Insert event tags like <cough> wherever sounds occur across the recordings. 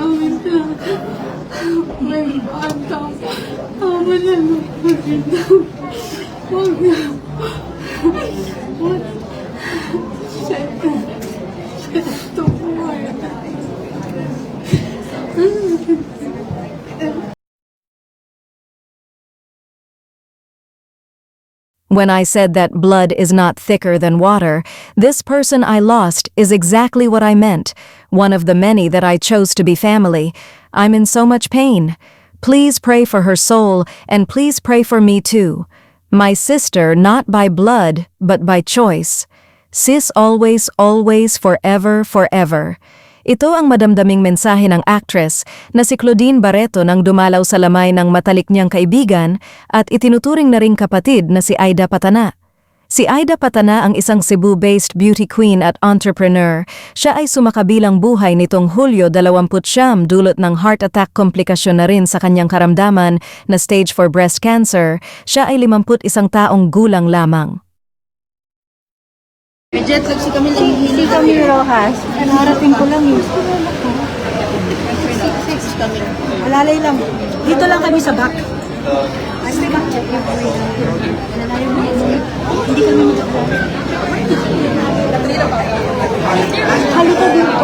Amin na. May bata. Tama na na. Huwag na. Huwag. When I said that blood is not thicker than water, this person I lost is exactly what I meant, one of the many that I chose to be family. I'm in so much pain. Please pray for her soul, and please pray for me too. My sister, not by blood, but by choice. Sis always, always, forever, forever. Ito ang madamdaming mensahe ng actress na si Claudine Barreto nang dumalaw sa lamay ng matalik niyang kaibigan at itinuturing na ring kapatid na si Aida Patana. Si Aida Patana ang isang Cebu-based beauty queen at entrepreneur. Siya ay sumakabilang buhay nitong Hulyo 20 dulot ng heart attack komplikasyon na rin sa kanyang karamdaman na stage 4 breast cancer. Siya ay 51 taong gulang lamang. May jet lag si Camille. Si Camille Rojas. Narating ko lang yun. Six Camille. Alalay lang. Dito lang kami sa back. Hindi kami Halika dito.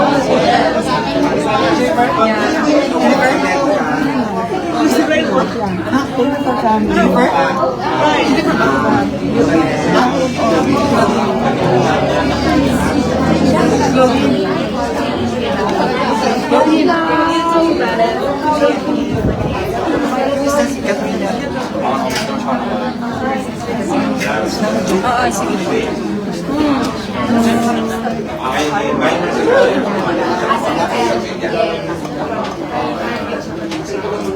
Yeah.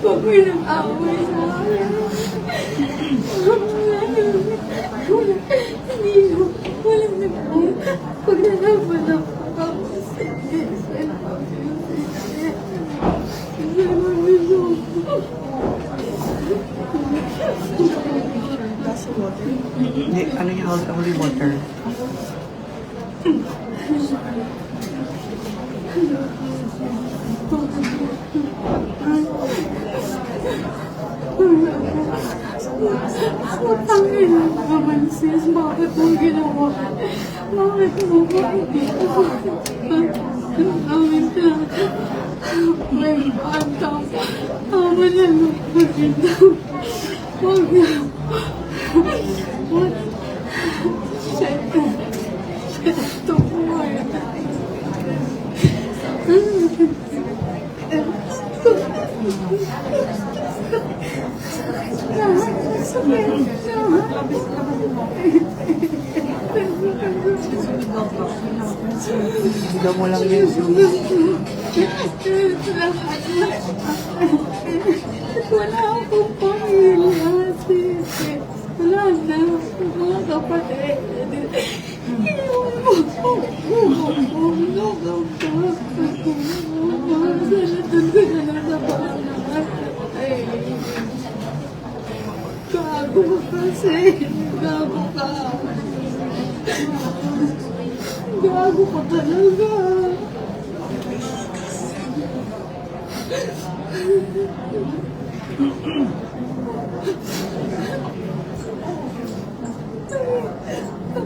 Huwag mo nang away sa akin. Hindi mo. Walang nagpo. Pag nalaman ako, sige. Yung holy, water? Utangin naman sis, bakit mo ginawa? Bakit mo ba? Amin na. May bata. Tama na na. Huwag na. Wala akong pamilya, sisi. Wala na akong mga kapatid. Iwan mo ako. Lugaw ka. Sana doon ka na lang sa bahay. Gago ka kasi. Gago ka. Gago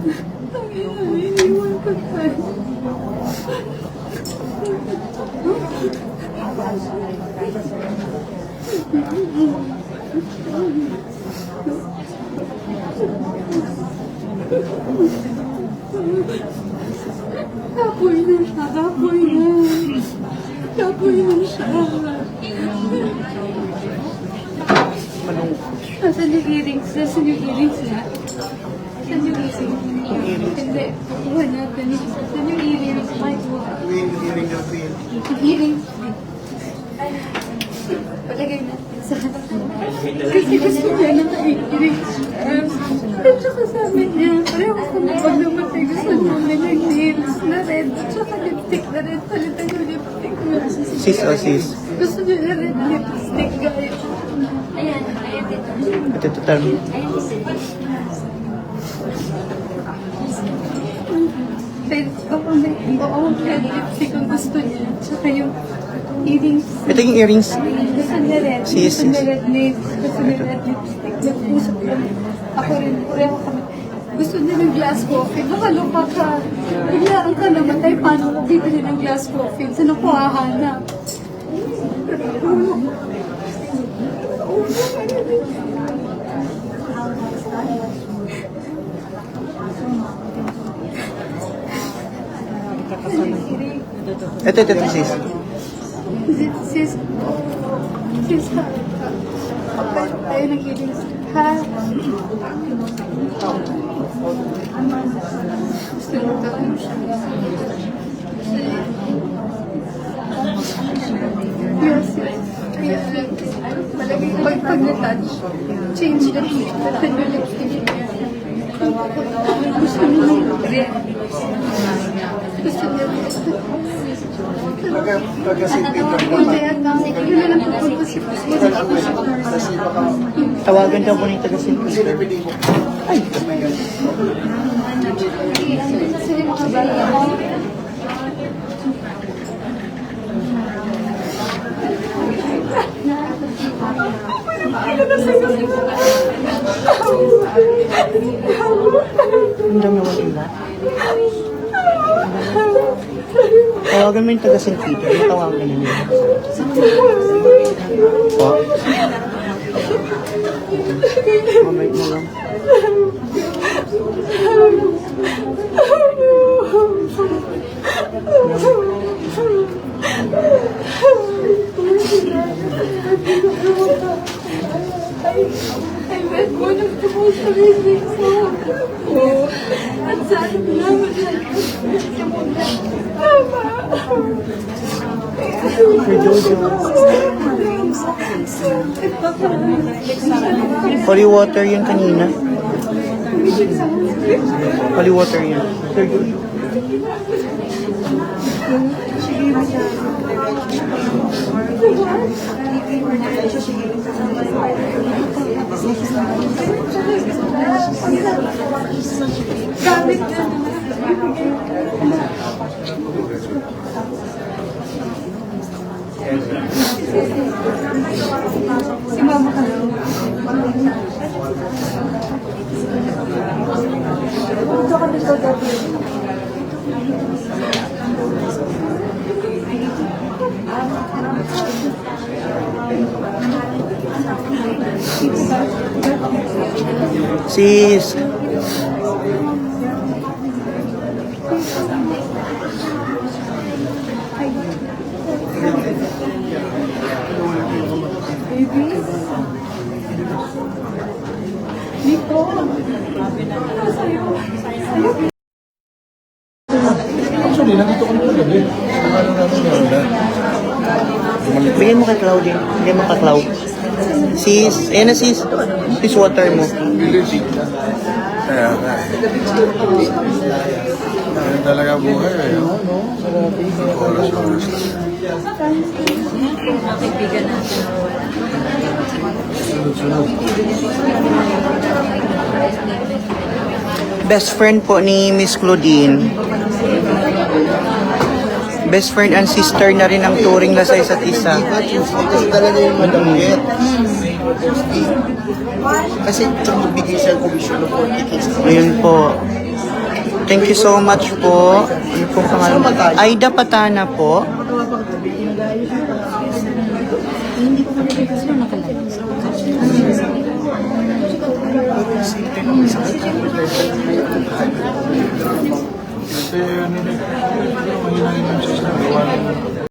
ka talaga. Iniwan ka tayo. Na siya, kapoy na. Na siya. Malungkot. Nasaan yung earrings? Nasaan yung earrings na? Nasaan yung earrings? Hindi. Kukuha natin. Nasaan yung earrings? May kuha. Yung earrings. Palagay natin sa... Kasi gusto niya na earrings. At saka sabi niya, pareho ko na pag namatay gusto mo na yung nails na red. At saka lipstick na red. Palitan yung lipstick mo. Sis o sis? Gusto niya na red lipstick, guys. Ito, ito, ito. Red, oo, may, oo, red lipstick ang gusto niya. Tsaka yung earrings. Ito yung earrings. Gusto niya red. Sis, Gusto niya sis. red nails. Gusto niya red lipstick. Nag-usap kami. Ako rin, pareho kami. Gusto niya ng glass coffee. Nakaloka ka. Biglaan ka namatay. Paano ko bibili ng glass coffee? Saan ako hahanap? <laughs> Ito, ito, ito, sis. Sis, sis, ha? Tayo earrings, ha? Gusto mo ka? Yes, yes. Yes, yes. Malagay, pag, pag na-touch, change the na lipstick. Gusto mo ng red. Gusto niya red. Tawagan daw po ng taga Ay, ang dami mo nila. Tawagan mo yung taga St. Peter. Yung tawagan nila. Po? Mamay mo lang. Holy water yun kanina. Holy water yun. Gamit na Si mama ka lang. Ito ka dito dati. Sis. Nico. Actually, nandito kami kagabi. Ano namin meron na. Bigyan mo kay Claudia. Bigyan mo kay Cloud. Sis. Ayan na sis. Sis water mo. Kaya. Ganyan talaga buhay eh. Oras-oras lang. sunod-sunod. Best friend po ni Miss Claudine best friend and sister na rin ang touring na sa isa't isa. Kasi dala niya yung madamit. Kasi bigay siya komisyon ng 40K. Ayun po. Thank you so much po. Ano po pangalan? Aida Patana po. Thank you. 161